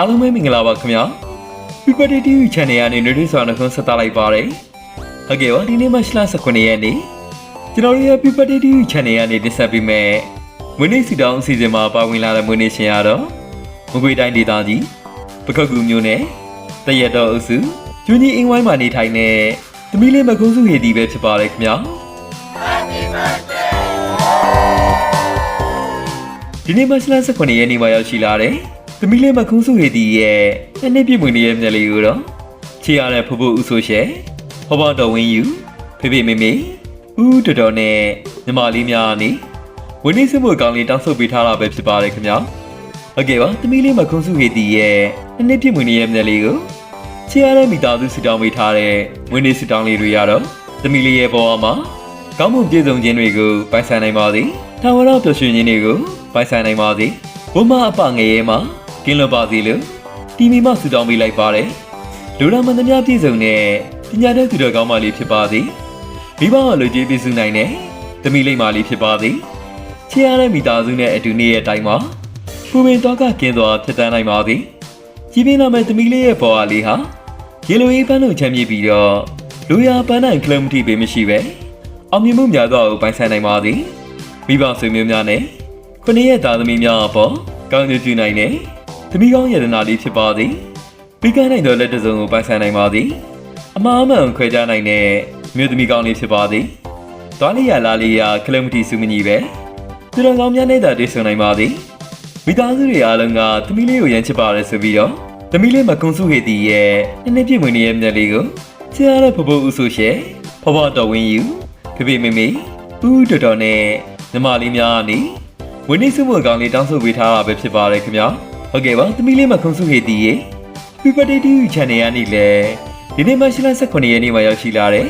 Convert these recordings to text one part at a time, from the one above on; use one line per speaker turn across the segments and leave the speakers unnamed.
အားလုံးပဲမင်္ဂလာပါခင်ဗျာ People TV Channel ကနေနေ့နေ့စွာနှုတ်ဆက်သလိုက်ပါတယ်ဟုတ်ကဲ့ပါဒီနေ့မှရှလ19ရက်နေ့ကျွန်တော်တို့ရဲ့ People TV Channel ကနေတင်ဆက်ပေးမယ်မွေးနေ့စီတောင်းအစီအစဉ်မှာပါဝင်လာတဲ့မွေးနေ့ရှင်ရတော့မကွေတိုင်းဒေသကြီးပကကူမျိုးနဲ့တရက်တော်အုပ်စုကျွန်းကြီးအင်းဝိုင်းမှာနေထိုင်တဲ့သမီးလေးမကုန်းစုဟေဒီပဲဖြစ်ပါတယ်ခင်ဗျာဒီနေ့မတ်လ18ရက်နေ့မှာရောက်ရှိလာတဲ့ သမီးလေးမခုံးစုဟေတီရဲ့နှစ်နှစ်ပြည့်မွေနေ့ရဲ့မျက်လေးကိုတော့ချီရတဲ့ဖဖို့ဥဆိုရှယ်ဟောဘောတော်ဝင်းယူဖေဖေမေမေဦးတော်တော်နဲ့ညီမလေးများအနေဝင်းနေစမှုအကောင်လေးတောင်းဆုပ်ပေးထားတာပဲဖြစ်ပါတယ်ခင်ဗျာဟုတ်ကဲ့ပါသမီးလေးမခုံးစုဟေတီရဲ့နှစ်နှစ်ပြည့်မွေနေ့ရဲ့မျက်လေးကိုချီရတဲ့မိသားစုစီတောင်းပေးထားတဲ့ဝင်းနေစီတောင်းလေးတွေရတော့သမီးလေးရဲ့ဘဝမှာကောင်းမှုပြည့်စုံခြင်းတွေကိုပိုင်ဆိုင်နိုင်ပါသည်။ထာဝရပျော်ရွှင်ခြင်းတွေကိုပိုင်ဆိုင်နိုင်ပါသည်။ဘုမအပငယ်ရဲမှာ ကင်းလွတ်ပါစေလို့တီမီမဆူတောင်းပေးလိုက်ပါတယ်။လူရမန်သမျှပြည့်စုံတဲ့ပညာတတ်သူတော်ကောင်းမလေးဖြစ်ပါသည်။မိဘအလိုကြီးပြည့်စုံနိုင်တဲ့သမီးလေးမလေးဖြစ်ပါသည်။ချစ်ရတဲ့မိသားစုနဲ့အတူနေရဲ့အတိုင်းမှာပူပင်တော့ကကင်းစွာဖြစ်တန်းနိုင်ပါသည်။ကြီးပြင်းလာမဲ့သမီးလေးရဲ့ဘဝလေးဟာရေလိုအေးပန်းလို့ချမ်းမြေ့ပြီးတော့လူရပန်းနိုင်ကလမ်တီပေမရှိပဲ။အောင်မြင်မှုများစွာကိုပိုင်ဆိုင်နိုင်ပါသည်မိဘဆွေမျိုးများနဲ့ခုနှစ်ရဲ့သားသမီးများအပေါ်ကောင်းကျိုးပြုနိုင်တဲ့ သမီးကောင်းယတနာလေးဖြစ်ပါသည်ပြီးကနိုင်သောလက်တစ်စုံကိုပိုင်ဆိုင်နိုင်ပါသည်အမှားအမှန်ခွဲခြားနိုင်တဲ့မြို့သမီးကောင်းလေးဖြစ်ပါသည်သွားလေးရလာလေးရကလမတီစုမညီပဲသူတော်ကောင်းများနဲ့သာတည်ဆုံနိုင်ပါသည်မိသားစုတွေအားလုံးကသမီးလေးကိုရမ်းချစ်ပါတယ်ဆိုပြီးတော့သမီးလေးမကုံစုဟေတီရဲ့နှစ်နှစ်ပြည့်မွေးနေ့ရဲ့မျက်လေးကိုချစ်ရတဲ့ဖဖို့ဥဆိုရှယ်ဖဖတော်ဝင်းယူဖေဖေမေမေဦးတော်တော်နဲ့ညီမလေးများအနေဝင်းနေစုမှုအကောင်လေးတောင်းဆိုပေးထားတာပဲဖြစ်ပါတယ်ခင်ဗျာ ဟုတ်ကဲ့ပါသမီးလေးမခုံစုဟေတီရေ Happy Birthday to you channel ကနေလေဒီနေ့မှရှလ18ရက်နေ့မှာရောက်ရှိလာတဲ့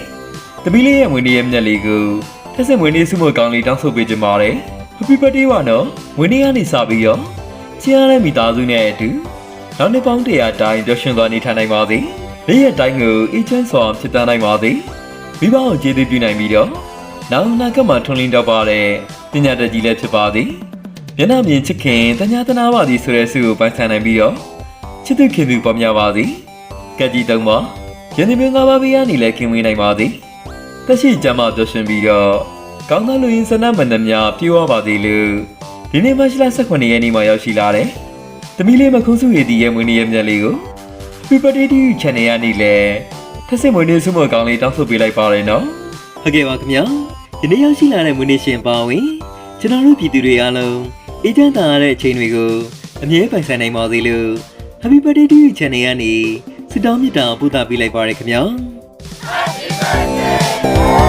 သမီးလေးရဲ့ဝင်းနေရဲ့မျက်လေးကိုတက်ဆက်ဝင်းနေစုမှုအကောင်လေးတောင်းဆိုပေးကြပါတယ် Happy Birthday ပါနော်ဝင်းနေကနေစပြီးတော့ချီးရတဲ့မိသားစုနဲ့အတူနောက်နှစ်ပေါင်းတရာတိုင်းပျော်ရွှင်စွာနေထိုင်နိုင်ပါစေနေ့ရက်တိုင်းကိုအေးချမ်းစွာဖြစ်တန်းနိုင်ပါစေမိဘကိုကျေးဇူးပြုနိုင်ပြီးတော့နောက်အနာဂတ်မှာထွန်းလင်းတော့ပါတဲ့ပညာတတ်ကြီးလည်းဖြစ်ပါသည် မျက်နှာမြင်ချစ်ခင်တညာတနာပါသည်ဆိုတဲ့ဆုကိုပိုင်ဆိုင်နိုင်ပြီးတော့ချစ်သူခင်သူပေါ်များပါသည်ကက်ကြီးတုံးပါယနေ့မျိုးငါးပါးပြားနေလည်းခင်ဝေးနိုင်ပါသည်တက်ရှိကြမှာပျော်ရွှင်ပြီးတော့ကောင်းသောလူရင်းစနမန္တများပြေဝပါသည်လို့ဒီနေ့မှရှိလာ18ရက်နေ့မှာရောက်ရှိလာတဲ့သမီးလေးမခုံးစုရည်တည်ရဲ့မွေးနေ့ရဲ့မြတ်လေးကို Happy Birthday to you channel ရနေလေထက်စစ်မွေးနေ့ဆုမကောင်းလေးတောင်းဆိုပေးလိုက်ပါရနော်ဟုတ်ကဲ့ပါခင်ဗျာဒီနေ့ရောက်ရှိလာတဲ့မွေးနေ့ရှင်ပါဝင်ကျွန်တော်တို့ပြည်သူတွေအားလုံး အေးချမ်းသာရတဲ့အချိန်တွေကိုအမြဲပိုင်ဆိုင်နိုင်ပါစေလို့ Happy Birthday to you channel ကနေဆုတောင်းမေတ္တာပို့သပေးလိုက်ပါရခင်ဗျာ
Happy birthday